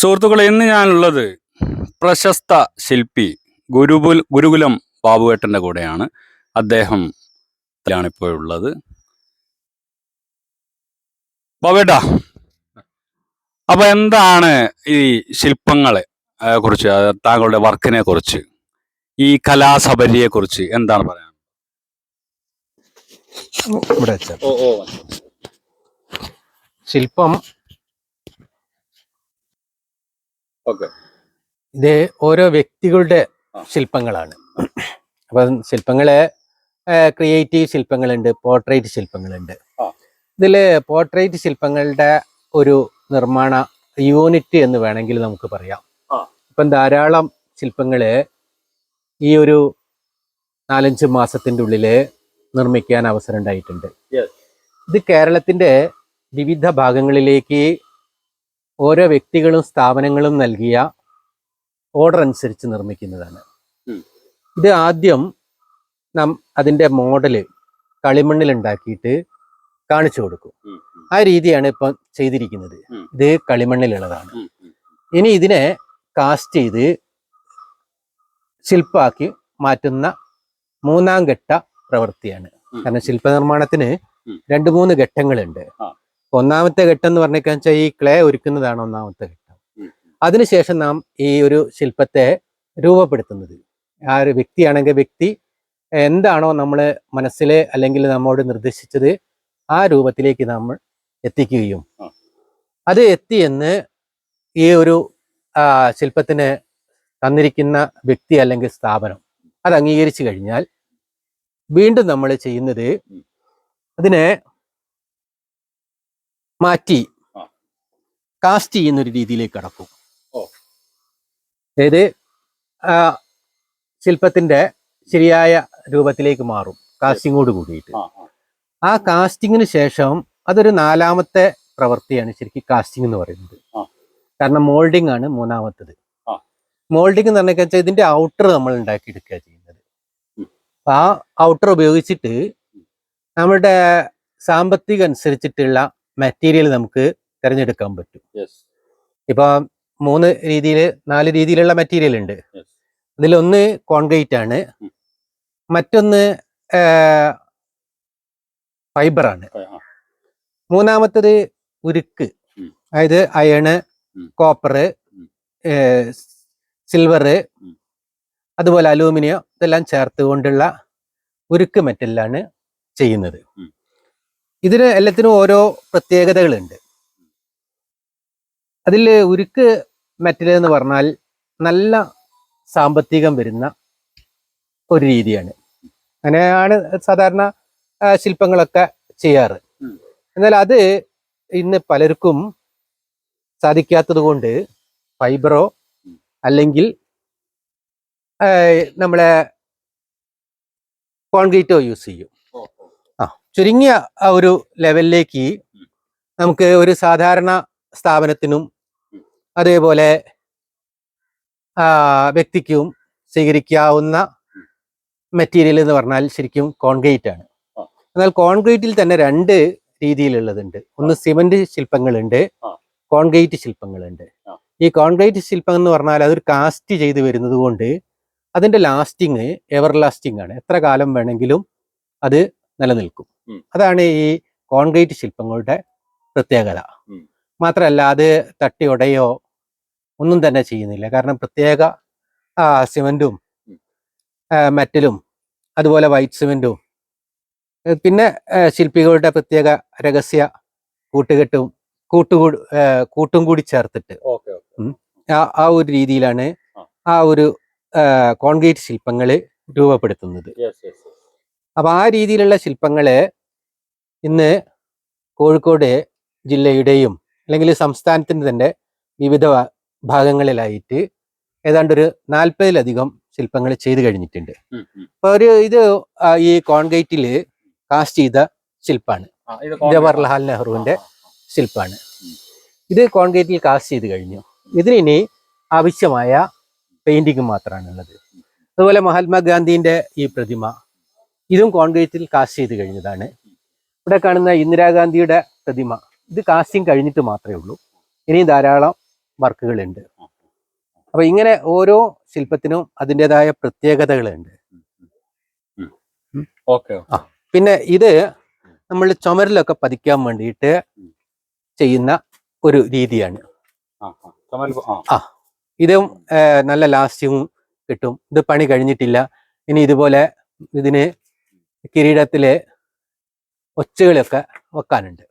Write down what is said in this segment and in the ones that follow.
സുഹൃത്തുക്കളെ ഇന്ന് ഞാനുള്ളത് പ്രശസ്ത ശില്പി ഗുരുകുൽ ഗുരുകുലം ബാബുവേട്ടന്റെ കൂടെയാണ്. അദ്ദേഹം ഇപ്പോൾ ഉള്ളത്. ബാബുവേട്ടാ അപ്പൊ എന്താണ് ഈ ശില്പങ്ങളെ കുറിച്ച് താങ്കളുടെ വർക്കിനെ കുറിച്ച് ഈ കലാസബരിയെ കുറിച്ച് എന്താണ് പറയാൻ? ശില്പം ഓക്കെ ഇത് ഓരോ വ്യക്തികളുടെ. ശില്പങ്ങളാണ്. അപ്പം ശില്പങ്ങൾ ക്രിയേറ്റീവ് ശില്പങ്ങളുണ്ട് പോർട്രേറ്റ് ശില്പങ്ങളുണ്ട്. ഇതിൽ ഇതിൽ പോർട്രേറ്റ് ശില്പങ്ങളുടെ ഒരു നിർമ്മാണ യൂണിറ്റ് എന്ന് വേണമെങ്കിൽ നമുക്ക് പറയാം. ഇപ്പം ധാരാളം ശില്പങ്ങൾ ഈ ഒരു നാലഞ്ച് മാസത്തിന്റെ ഉള്ളിൽ നിർമ്മിക്കാൻ അവസരം ഉണ്ടായിട്ടുണ്ട്. ഇത് കേരളത്തിന്റെ വിവിധ ഭാഗങ്ങളിലേക്ക് ഓരോ വ്യക്തികളും സ്ഥാപനങ്ങളും നൽകിയ ഓർഡർ അനുസരിച്ച് നിർമ്മിക്കുന്നതാണ്. ഇത് ആദ്യം നാം അതിന്റെ മോഡൽ കളിമണ്ണിൽ ഉണ്ടാക്കിയിട്ട് കാണിച്ചു കൊടുക്കും. ആ രീതിയാണ് ഇപ്പം ചെയ്തിരിക്കുന്നത്. ഇത് കളിമണ്ണിലുള്ളതാണ്. ഇനി ഇതിനെ കാസ്റ്റ് ചെയ്ത് ശില്പാക്കി മാറ്റുന്ന മൂന്നാം ഘട്ട പ്രവൃത്തിയാണ്. കാരണം ശില്പനിർമ്മാണത്തിന് നിർമ്മാണത്തിന് രണ്ട് മൂന്ന് ഘട്ടങ്ങളുണ്ട്. ഒന്നാമത്തെ ഘട്ടം എന്ന് പറഞ്ഞാൽ ഈ ക്ലേ ഒരുക്കുന്നതാണ് ഒന്നാമത്തെ ഘട്ടം. അതിനുശേഷം നാം ഈ ഒരു ശില്പത്തെ രൂപപ്പെടുത്തുന്നത്. ആ ഒരു വ്യക്തിയാണെങ്കിൽ വ്യക്തി എന്താണോ നമ്മൾ മനസ്സിലെ അല്ലെങ്കിൽ നമ്മോട് നിർദ്ദേശിച്ചത് ആ രൂപത്തിലേക്ക് നമ്മൾ എത്തിക്കുകയും. അത് എത്തിയെന്ന് ഈ ഒരു ശില്പത്തിന് തന്നിരിക്കുന്ന വ്യക്തി അല്ലെങ്കിൽ സ്ഥാപനം അത് അംഗീകരിച്ചു കഴിഞ്ഞാൽ വീണ്ടും നമ്മൾ ചെയ്യുന്നത് അതിനെ മാറ്റി. കാസ്റ്റ് ചെയ്യുന്ന ഒരു രീതിയിലേക്ക് കടക്കും. അതായത് ആ ശില്പത്തിന്റെ ശരിയായ രൂപത്തിലേക്ക് മാറും കാസ്റ്റിങ്ങോട് കൂടിയിട്ട് ആ, കാസ്റ്റിങ്ങിന് ശേഷം അതൊരു നാലാമത്തെ പ്രവൃത്തിയാണ് ശരിക്കും കാസ്റ്റിംഗ് എന്ന് പറയുന്നത്. കാരണം മോൾഡിംഗ് ആണ് മൂന്നാമത്തത് മോൾഡിംഗ് എന്ന് പറഞ്ഞാൽ വെച്ചാൽ ഇതിന്റെ ഔട്ടർ നമ്മൾ ഉണ്ടാക്കിയെടുക്കുക ചെയ്യുന്നത്. ആ ഔട്ടർ ഉപയോഗിച്ചിട്ട് നമ്മളുടെ സാമ്പത്തിക അനുസരിച്ചിട്ടുള്ള മെറ്റീരിയൽ നമുക്ക് തിരഞ്ഞെടുക്കാൻ പറ്റും. ഇപ്പൊ മൂന്ന് രീതിയിൽ നാല് രീതിയിലുള്ള മെറ്റീരിയൽ ഉണ്ട്. അതിലൊന്ന് കോൺക്രീറ്റ് ആണ്. മറ്റൊന്ന് ഫൈബർ ആണ്. ആ, മൂന്നാമത്തത് ഉരുക്ക്. അതായത് അയണ്. Copper silver. അതുപോലെ അലൂമിനിയം ഇതെല്ലാം ചേർത്ത് കൊണ്ടുള്ള ഉരുക്ക് മെറ്റലിലാണ് ചെയ്യുന്നത്. ഇതിന് എല്ലാത്തിനും ഓരോ പ്രത്യേകതകളുണ്ട്. അതിൽ ഉരുക്ക് മെറ്റൽ എന്ന് പറഞ്ഞാൽ നല്ല സാമ്പത്തികം വരുന്ന ഒരു രീതിയാണ്. അങ്ങനെയാണ് സാധാരണ ശില്പങ്ങളൊക്കെ ചെയ്യാറ്. എന്നാൽ അത് ഇന്ന് പലർക്കും സാധിക്കാത്തത് കൊണ്ട് ഫൈബറോ അല്ലെങ്കിൽ നമ്മളെ കോൺക്രീറ്റോ യൂസ് ചെയ്യും. ചുരുങ്ങിയ ആ ഒരു ലെവലിലേക്ക് നമുക്ക് ഒരു സാധാരണ സ്ഥാപനത്തിനും അതേപോലെ വ്യക്തിക്കും സ്വീകരിക്കാവുന്ന മെറ്റീരിയൽ എന്ന് പറഞ്ഞാൽ ശരിക്കും കോൺക്രീറ്റ് ആണ്. എന്നാൽ കോൺക്രീറ്റിൽ തന്നെ രണ്ട് രീതിയിലുള്ളതുണ്ട്. ഒന്ന് സിമന്റ് ശില്പങ്ങളുണ്ട്. കോൺക്രീറ്റ് ശില്പങ്ങളുണ്ട്. ഈ കോൺക്രീറ്റ് ശില്പം എന്ന് പറഞ്ഞാൽ അതൊരു കാസ്റ്റ് ചെയ്ത് വരുന്നത് കൊണ്ട് അതിന്റെ ലാസ്റ്റിങ് എവർ ലാസ്റ്റിംഗ് ആണ്. എത്ര കാലം വേണമെങ്കിലും അത് നിലനിൽക്കും. അതാണ് ഈ കോൺക്രീറ്റ് ശില്പങ്ങളുടെ പ്രത്യേകത. മാത്രമല്ല അത് തട്ടി ഉടയോ ഒന്നും തന്നെ ചെയ്യുന്നില്ല കാരണം പ്രത്യേക സിമെന്റും. മെറ്റലും അതുപോലെ വൈറ്റ് സിമെന്റും പിന്നെ ശില്പികളുടെ പ്രത്യേക രഹസ്യ കൂട്ടുകെട്ടും കൂട്ടുകൂടി കൂട്ടും കൂടി ചേർത്തിട്ട് ആ ഒരു രീതിയിലാണ് ആ. ഒരു കോൺക്രീറ്റ് ശില്പങ്ങൾ രൂപപ്പെടുത്തുന്നത് അപ്പൊ ആ രീതിയിലുള്ള ശില്പങ്ങൾ ഇന്ന് കോഴിക്കോട് ജില്ലയുടെയും അല്ലെങ്കിൽ സംസ്ഥാനത്തിന്റെ തന്നെ വിവിധ ഭാഗങ്ങളിലായിട്ട് ഏതാണ്ട് ഒരു നാൽപ്പതിലധികം ശില്പങ്ങൾ ചെയ്തു കഴിഞ്ഞിട്ടുണ്ട്. അപ്പൊ ഒരു ഇത് ഈ കോൺക്രീറ്റിൽ കാസ്റ്റ് ചെയ്ത ശില്പാണ് ജവഹർലാൽ നെഹ്റുവിന്റെ ശില്പാണ് ഇത് കോൺക്രീറ്റിൽ കാസ്റ്റ് ചെയ്ത് കഴിഞ്ഞു. ഇതിനി ഇനി ആവശ്യമായ പെയിന്റിങ് മാത്രമാണ് ഉള്ളത് അതുപോലെ മഹാത്മാഗാന്ധിന്റെ ഈ പ്രതിമ ഇതും കോൺക്രീറ്റിൽ കാസ്റ്റ് ചെയ്ത് കഴിഞ്ഞതാണ്. ഇവിടെ കാണുന്ന ഇന്ദിരാഗാന്ധിയുടെ പ്രതിമ. ഇത് കാസ്റ്റിംഗ് കഴിഞ്ഞിട്ട് മാത്രമേ ഉള്ളൂ. ഇനിയും ധാരാളം വർക്കുകളുണ്ട്. അപ്പൊ ഇങ്ങനെ ഓരോ ശില്പത്തിനും അതിന്റെതായ പ്രത്യേകതകളുണ്ട്. ഓക്കെ പിന്നെ ഇത് നമ്മൾ ചുമരിലൊക്കെ പതിക്കാൻ വേണ്ടിയിട്ട് ചെയ്യുന്ന ഒരു രീതിയാണ്. ആ ഇതും നല്ല ലാസ്റ്റിങ്ങും കിട്ടും. ഇത് പണി കഴിഞ്ഞിട്ടില്ല. ഇനി ഇതുപോലെ ഇതിന് കിരീടത്തിൽ ഒച്ചകളൊക്കെ വെക്കാനുണ്ട്.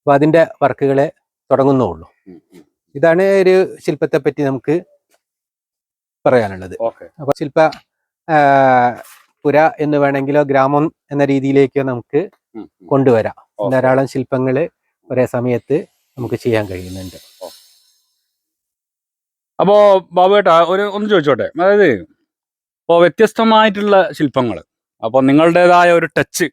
അപ്പൊ അതിന്റെ വർക്കുകളെ തുടങ്ങുന്നുള്ളൂ. ഇതാണ് ഒരു ശില്പത്തെ പറ്റി നമുക്ക് പറയാനുള്ളത്. അപ്പൊ ശില്പ പുര എന്ന് വേണമെങ്കിലോ ഗ്രാമം എന്ന രീതിയിലേക്കോ നമുക്ക് കൊണ്ടുവരാം. ധാരാളം ശില്പങ്ങൾ ഒരേ സമയത്ത് നമുക്ക് ചെയ്യാൻ കഴിയുന്നുണ്ട്. അപ്പോ ബാബുവേട്ടാ ഒരു ഒന്ന് ചോദിച്ചോട്ടെ? അതായത് ഇപ്പോ വ്യത്യസ്തമായിട്ടുള്ള ശില്പങ്ങൾ അപ്പൊ നിങ്ങളുടേതായ ഒരു ടച്ച്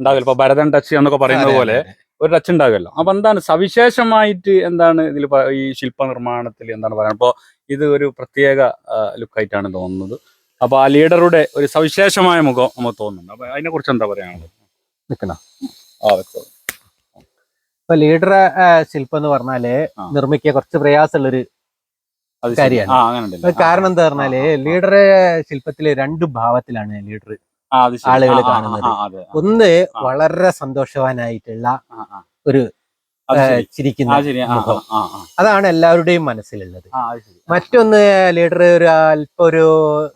ഉണ്ടാവില്ല. ഇപ്പൊ ഭരതൻ ടച്ച് എന്നൊക്കെ പറയുന്നത് പോലെ. ഒരു ടച്ച് ഉണ്ടാകുമല്ലോ അപ്പൊ എന്താണ് സവിശേഷമായിട്ട് എന്താണ് ഇതിൽ ഈ ശില്പ നിർമ്മാണത്തിൽ എന്താണ് പറയുന്നത് അപ്പോ ഇത് ഒരു പ്രത്യേക ലുക്ക് ആയിട്ടാണ് തോന്നുന്നത്. അപ്പൊ ആ ലീഡറുടെ ഒരു സവിശേഷമായ മുഖം നമുക്ക് തോന്നുന്നുണ്ട്. അപ്പൊ അതിനെ കുറിച്ച് എന്താ പറയാനുള്ളത്? ആ ഇപ്പൊ ലീഡർ ശില്പം എന്ന് പറഞ്ഞാൽ നിർമ്മിക്കാൻ നിർമ്മിക്കുക കുറച്ച് പ്രയാസമുള്ളൊരു. അത് കാരണം എന്താ പറഞ്ഞാൽ ലീഡറെ ശില്പത്തിൽ രണ്ട് ഭാവത്തിലാണ് ലീഡർ ആ, അത് ശരി. ആളുകൾ ആ, ആ, കാണുന്നത്. ഒന്ന് വളരെ സന്തോഷവാനായിട്ടുള്ള. ഒരു ചിരിക്കുന്ന മുഖം. അതാണ് എല്ലാവരുടെയും മനസ്സിലുള്ളത്. മറ്റൊന്ന് ലീഡർ ഒരു അല്പം ഒരു.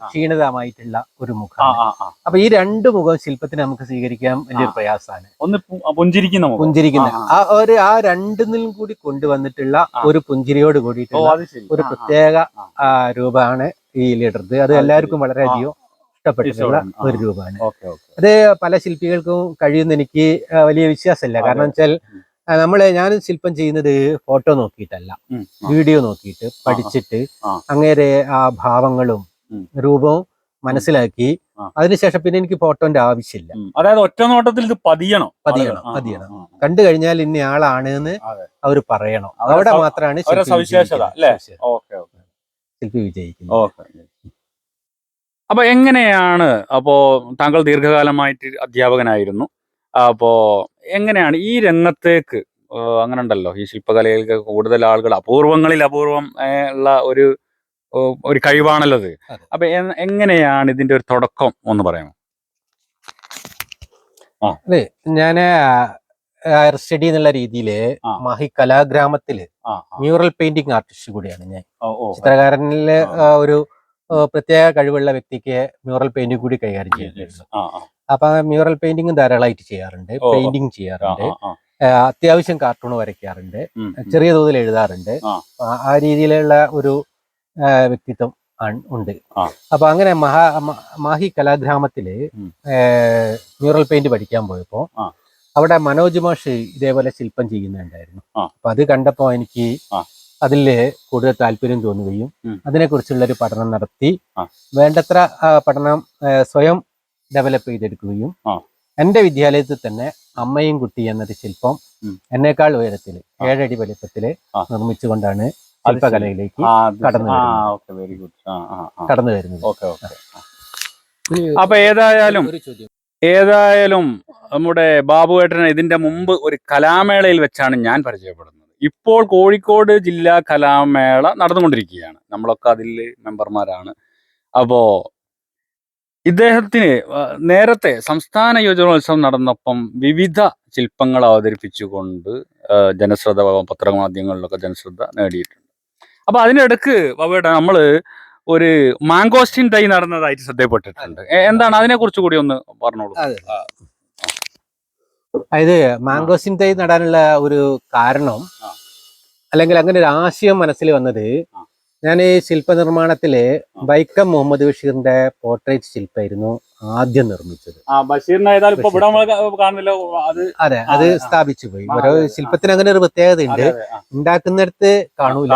ക്ഷീണിതമായിട്ടുള്ള ഒരു മുഖം. അപ്പൊ ഈ രണ്ട് മുഖം ശില്പത്തിന് നമുക്ക് സ്വീകരിക്കാൻ വലിയൊരു ആ. പ്രയാസമാണ് ഒന്ന് പുഞ്ചിരിക്കുന്ന. പുഞ്ചിരിക്കുന്ന ആ, ഒരു ആ രണ്ടിനും കൂടി കൊണ്ടുവന്നിട്ടുള്ള ഒരു പുഞ്ചിരിയോട് കൂടിയിട്ടുള്ള ഒരു. പ്രത്യേക രൂപമാണ് ഈ ലീഡർ അത് എല്ലാവർക്കും. വളരെയധികം ഇഷ്ടപ്പെട്ടിട്ടുള്ള. ഒരു രൂപമാണ്. അത് പല ശില്പികൾക്കും കഴിയുന്ന എനിക്ക് വലിയ വിശ്വാസമില്ല. കാരണം വെച്ചാൽ നമ്മളെ ഞാൻ ശില്പം ചെയ്യുന്നത് ഫോട്ടോ നോക്കിയിട്ടല്ല. വീഡിയോ നോക്കിയിട്ട് പഠിച്ചിട്ട്. അങ്ങേരെ ആ ഭാവങ്ങളും. രൂപവും മനസ്സിലാക്കി. അതിനുശേഷം പിന്നെ എനിക്ക് ഫോട്ടോന്റെ ആവശ്യമില്ല. അതായത് ഒറ്റ നോട്ടത്തിൽ ഇത് പതിയണം. പതിയണം, പതിയണം. കണ്ടു കഴിഞ്ഞാൽ ഇന്ന ആളാണ് എന്ന്. അവർ പറയണം. അവിടെ മാത്രമാണ് ശില്പി വിജയിക്കുന്നത്. അല്ലേ? സവിശേഷത. ഓക്കെ ഓക്കെ ശില്പി വിജയിക്കുന്നത് ഓക്കെ അപ്പൊ എങ്ങനെയാണ് അപ്പോ താങ്കൾ ദീർഘകാലമായിട്ട് അധ്യാപകനായിരുന്നു. അപ്പോ എങ്ങനെയാണ് ഈ രംഗത്തേക്ക് അങ്ങനെ ഉണ്ടല്ലോ ഈ ശില്പകലയിലേക്ക് കൂടുതൽ ആളുകൾ അപൂർവങ്ങളിൽ അപൂർവം ഉള്ള ഒരു ഒരു കഴിവാണല്ലോ അത്. അതെ. അപ്പൊ എങ്ങനെയാണ് ഇതിന്റെ ഒരു തുടക്കം ഒന്ന് പറയാമോ? അതെ ഞാൻ ഹയർ സ്റ്റഡി എന്നുള്ള രീതിയിൽ മഹി കലാഗ്രാമത്തിൽ. മ്യൂറൽ പെയിന്റിംഗ് ആർട്ടിസ്റ്റ് കൂടിയാണ് ഞാൻ. ചിത്രകാരനിൽ ഒരു പ്രത്യേക കഴിവുള്ള വ്യക്തിക്ക് മ്യൂറൽ പെയിന്റിംഗ് കൂടി കൈകാര്യം ചെയ്യുന്നുണ്ട് അപ്പൊ മ്യൂറൽ പെയിന്റിംഗ് ധാരാളമായിട്ട് ചെയ്യാറുണ്ട്. പെയിന്റിംഗ് ചെയ്യാറുണ്ട് അത്യാവശ്യം കാർട്ടൂൺ വരയ്ക്കാറുണ്ട്. ചെറിയ തോതിൽ എഴുതാറുണ്ട് ആ. രീതിയിലുള്ള ഒരു വ്യക്തിത്വം ഉണ്ട്. അപ്പൊ അങ്ങനെ മഹാ മാഹി കലാഗ്രാമത്തിൽ മ്യൂറൽ പെയിന്റ് പഠിക്കാൻ പോയപ്പോ. അവിടെ മനോജ് മാഷ് ഇതേപോലെ ശില്പം ചെയ്യുന്നുണ്ടായിരുന്നു. അപ്പൊ അത് കണ്ടപ്പോ എനിക്ക് ആ. അതിൽ കൂടുതൽ താല്പര്യം തോന്നുകയും. അതിനെക്കുറിച്ചുള്ള ഒരു പഠനം നടത്തി വേണ്ടത്ര പഠനം സ്വയം ഡെവലപ്പ് ചെയ്തെടുക്കുകയും എന്റെ എന്റെ വിദ്യാലയത്തിൽ തന്നെ അമ്മയും കുട്ടി എന്നൊരു ശില്പം എന്നേക്കാൾ ഉയരത്തിൽ. ഏഴടി വലിപ്പത്തിൽ ആ. നിർമ്മിച്ചുകൊണ്ടാണ് ശില്പകലയിലേക്ക് കടന്നു വരുന്നത്. Okay very good. ആ ആ ആ. കടന്നു വരുന്നത്. Okay okay. അപ്പൊ ഏതായാലും ഏതായാലും നമ്മുടെ ബാബു ബാബുവേട്ടനെ ഇതിന്റെ മുമ്പ് ഒരു കലാമേളയിൽ വെച്ചാണ് ഞാൻ പരിചയപ്പെടുന്നത്. ഇപ്പോൾ കോഴിക്കോട് ജില്ലാ കലാമേള നടന്നുകൊണ്ടിരിക്കുകയാണ്. നമ്മളൊക്കെ അതിൽ മെമ്പർമാരാണ്. അപ്പോ ഇദ്ദേഹത്തിന് നേരത്തെ സംസ്ഥാന യുവജനോത്സവം നടന്നപ്പം വിവിധ ശില്പങ്ങൾ അവതരിപ്പിച്ചുകൊണ്ട് ജനശ്രദ്ധ പത്രമാധ്യമങ്ങളിലൊക്കെ ജനശ്രദ്ധ നേടിയിട്ടുണ്ട്. അപ്പൊ അതിനിടക്ക് ബാബുവേട്ട നമ്മൾ ഒരു മാങ്കോസ്റ്റിൻ തൈ നടന്നതായിട്ട് ശ്രദ്ധയപ്പെട്ടിട്ടുണ്ട്. എന്താണ്? അതിനെ കുറിച്ച് കൂടി ഒന്ന് പറഞ്ഞോളൂ. അതായത് മാംഗോസിൻ തൈ നടാനുള്ള ഒരു കാരണം അല്ലെങ്കിൽ അങ്ങനെ ഒരു ആശയം മനസ്സിൽ വന്നത് ഞാൻ ഈ ശില്പ നിർമ്മാണത്തിൽ വൈക്കം മുഹമ്മദ് ബഷീറിന്റെ പോർട്രേറ്റ് ശില്പമായിരുന്നു ആദ്യം നിർമ്മിച്ചത്. അത് അതെ സ്ഥാപിച്ചു പോയി. ഓരോ ശില്പത്തിന് അങ്ങനെ ഒരു പ്രത്യേകത ഉണ്ട്. ഉണ്ടാക്കുന്നിടത്ത് കാണൂല.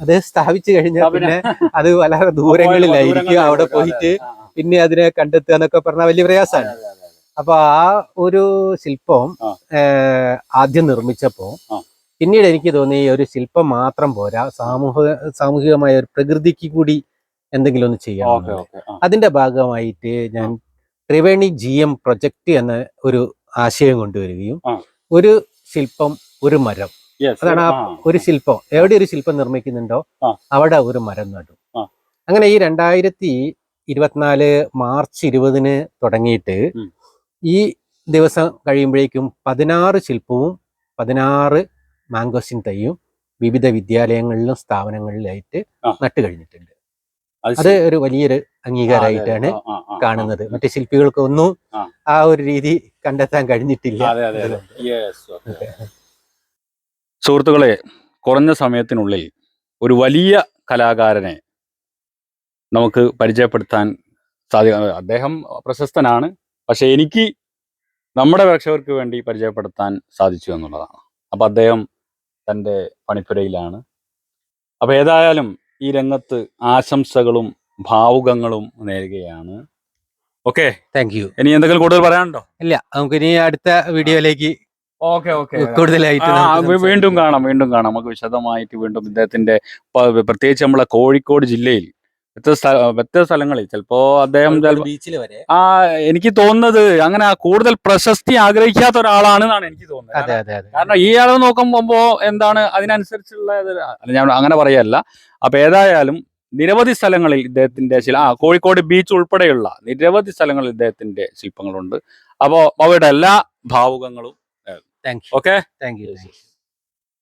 അതെ സ്ഥാപിച്ചു കഴിഞ്ഞാൽ പിന്നെ- അത് വളരെ ദൂരങ്ങളിലായിരിക്കും. അവിടെ പോയിട്ട്. പിന്നെ അതിനെ കണ്ടെത്തുക എന്നൊക്കെ പറഞ്ഞാൽ വലിയ പ്രയാസമാണ്. അപ്പൊ ആ ഒരു ശില്പം ആദ്യം നിർമ്മിച്ചപ്പോ പിന്നീട് എനിക്ക് തോന്നി ഒരു ശില്പം മാത്രം പോരാ സാമൂഹിക സാമൂഹികമായ ഒരു പ്രകൃതിക്ക് കൂടി എന്തെങ്കിലും ഒന്ന് ആ. അതിന്റെ ഭാഗമായിട്ട് ഞാൻ ത്രിവേണി ജി എം പ്രൊജക്ട് എന്ന ഒരു ആശയം കൊണ്ടുവരികയും ഒരു ശില്പം ഒരു മരം. അതാണ് ആ. ഒരു ശില്പം. എവിടെ ഒരു ശില്പം നിർമ്മിക്കുന്നുണ്ടോ അവിടെ ഒരു മരം നടും. അങ്ങനെ ഈ രണ്ടായിരത്തി ഇരുപത്തിനാല് മാർച്ച് ഇരുപതിന് തുടങ്ങിയിട്ട്. ഈ ദിവസം കഴിയുമ്പോഴേക്കും പതിനാറ് ശില്പവും പതിനാറ് മാംഗോസിൻ തൈയും വിവിധ വിദ്യാലയങ്ങളിലും സ്ഥാപനങ്ങളിലായിട്ട് നട്ടു കഴിഞ്ഞിട്ടുണ്ട്. അത് ഒരു വലിയൊരു അംഗീകാരമായിട്ടാണ്. കാണുന്നത്. മറ്റു ശില്പികൾക്ക് ഒന്നും ആ ഒരു രീതി കണ്ടെത്താൻ കഴിഞ്ഞിട്ടില്ല. സുഹൃത്തുക്കളെ കുറഞ്ഞ സമയത്തിനുള്ളിൽ ഒരു വലിയ കലാകാരനെ നമുക്ക് പരിചയപ്പെടുത്താൻ സാധിക്കും. അദ്ദേഹം പ്രശസ്തനാണ്. പക്ഷെ എനിക്ക് നമ്മുടെ പ്രേക്ഷകർക്ക് വേണ്ടി പരിചയപ്പെടുത്താൻ സാധിച്ചു എന്നുള്ളതാണ്. അപ്പൊ അദ്ദേഹം തന്റെ പണിപ്പുരയിലാണ്. അപ്പൊ ഏതായാലും ഈ രംഗത്ത് ആശംസകളും ഭാവുകങ്ങളും നേരുകയാണ്. ഓക്കെ? താങ്ക് യു ഇനി എന്തെങ്കിലും കൂടുതൽ പറയാനുണ്ടോ? ഇല്ല നമുക്ക് ഇനി അടുത്ത വീഡിയോയിലേക്ക് ഓക്കെ ഓക്കെ. കൂടുതലായിട്ട് വീണ്ടും കാണാം വീണ്ടും കാണാം. നമുക്ക് വിശദമായിട്ട് വീണ്ടും ഇദ്ദേഹത്തിന്റെ പ്രത്യേകിച്ച് നമ്മളെ കോഴിക്കോട് ജില്ലയിൽ വ്യത്യസ്ത വ്യത്യസ്ത സ്ഥലങ്ങളിൽ. ചിലപ്പോ അദ്ദേഹം ബീച്ചിൽ വരെ. ആ എനിക്ക് തോന്നുന്നത് അങ്ങനെ ആ കൂടുതൽ പ്രശസ്തി ആഗ്രഹിക്കാത്ത ഒരാളാണെന്നാണ് എനിക്ക് തോന്നുന്നത്. അതെ അതെ അതെ. കാരണം ഈ അളവ് നോക്കുമ്പോ എന്താണ് അതിനനുസരിച്ചുള്ള അല്ല, ഞാൻ അങ്ങനെ പറയല്ല. അപ്പൊ ഏതായാലും നിരവധി സ്ഥലങ്ങളിൽ ഇദ്ദേഹത്തിന്റെ ശില ആ കോഴിക്കോട് ബീച്ച് ഉൾപ്പെടെയുള്ള നിരവധി സ്ഥലങ്ങളിൽ ഇദ്ദേഹത്തിന്റെ ശില്പങ്ങളുണ്ട്. അപ്പോ അവയുടെ എല്ലാ ഭാവുകങ്ങളും ഓക്കെ താങ്ക് യു